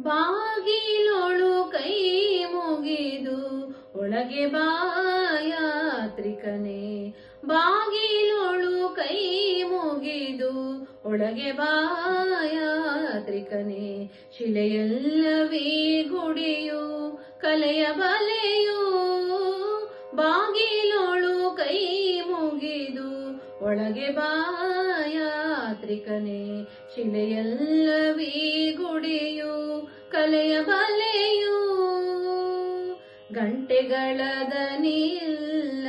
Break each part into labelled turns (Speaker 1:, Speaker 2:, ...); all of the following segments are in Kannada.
Speaker 1: ಬಾಗಿಲೊಳು ಕೈ ಮುಗಿದು ಒಳಗೆ ಬಾಯಾತ್ರಿಕನೇ ಬಾಗಿಲೊಳು ಕೈ ಮುಗಿದು ಒಳಗೆ ಬಾಯಾತ್ರಿಕನೇ ಶಿಲೆಯಲ್ಲವೇ ಗುಡಿಯು, ಕಲೆಯ ಬಲೆಯು. ಬಾಗಿಲೊಳು ಕೈ ಮುಗಿದು ಒಳಗೆ ಬಾಯಾತ್ರಿಕನೇ ಶಿಲೆಯಲ್ಲವೇ ಗುಡಿಯು ಕಲೆಯ ಬಲೆಯು. ಗಂಟೆಗಳದ ನೀಲ್ಲ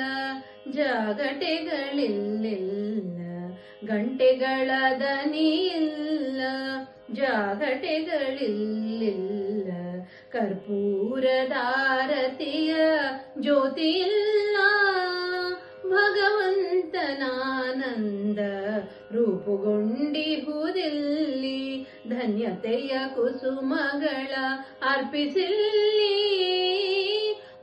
Speaker 1: ಜಾಗಟೆಗಳಿಲ್ಲ ಗಂಟೆಗಳದ ನಿಲ್ಲ ಜಾಗಟೆಗಳಿಲ್ಲ ಕರ್ಪೂರದಾರತಿಯ ಜ್ಯೋತಿಯಿಲ್ಲ. ಭಗವಂತನಾನಂದ ರೂಪುಗೊಂಡಿಹುದಿಲ್ಲಿ ಧನ್ಯತೆಯ ಕುಸುಮಗಳ ಅರ್ಪಿಸಿಲ್ಲಿ.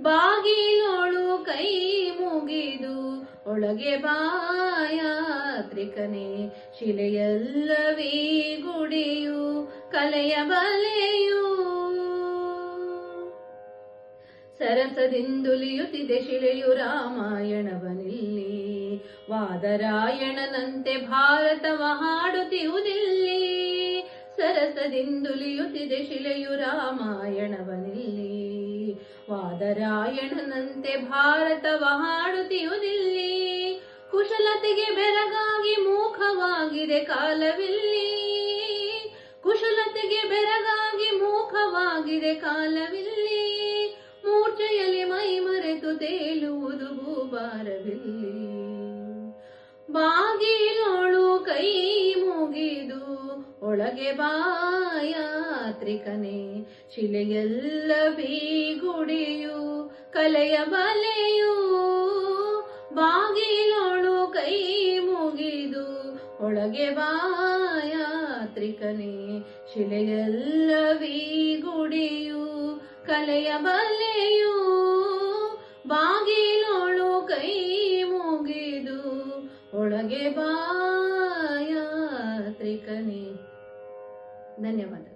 Speaker 1: ಬಾಗಿಲೋಳು ಕೈ ಮುಗಿದು ಒಳಗೆ ಬಾಯಾತ್ರಿಕನೇ ಶಿಲೆಯಲ್ಲವೀ ಗುಡಿಯು ಕಲೆಯ ಬಲೆಯು ಸರಸದಿಂದುಲಿಯುತ್ತಿದೆ ಶಿಲೆಯು ರಾಮಾಯಣವನಿಲ್ಲಿ. ವಾದರಾಯಣನಂತೆ ಭಾರತವ ಹಾಡುತ್ತಿಯುವುದಿಲ್ಲಿ ಸರಸದಿಂದುಲಿಯುತ್ತಿದೆ ಶಿಲೆಯು ರಾಮಾಯಣವನಿಲ್ಲಿ. ವಾದರಾಯಣನಂತೆ ಭಾರತವ ಹಾಡುತ್ತಿಯುವುದಿಲ್ಲಿ ಕುಶಲತೆಗೆ ಬೆರಗಾಗಿ ಮೂಖವಾಗಿದೆ ಕಾಲವಿಲ್ಲಿ. ಕುಶಲತೆಗೆ ಬೆರಗಾಗಿ ಮೂಖವಾಗಿದೆ ಕಾಲವಿಲ್ಲಿ. ಭೂಭಾರವಿಲ್ಲಿ ಬಾಗಿಲೋಳು ಕೈ ಮುಗಿದು ಒಳಗೆ ಬಾಯಾತ್ರಿಕನೇ ಶಿಲೆಯಲ್ಲವೇ ಬೀಗುಡಿಯು, ಕಲೆಯ ಬಲೆಯು. ಬಾಗಿಲೋಳು ಕೈ ಮುಗಿದು ಒಳಗೆ ಬಾಯಾತ್ರಿಕನೇ ಶಿಲೆಯಲ್ಲ ಬೀಗುಡಿಯು, ಕಲೆಯ ಬಲೆಯು. ಒಳಗೆ ಬಾಯಾತ್ರಿಕನೇ ಧನ್ಯವಾದ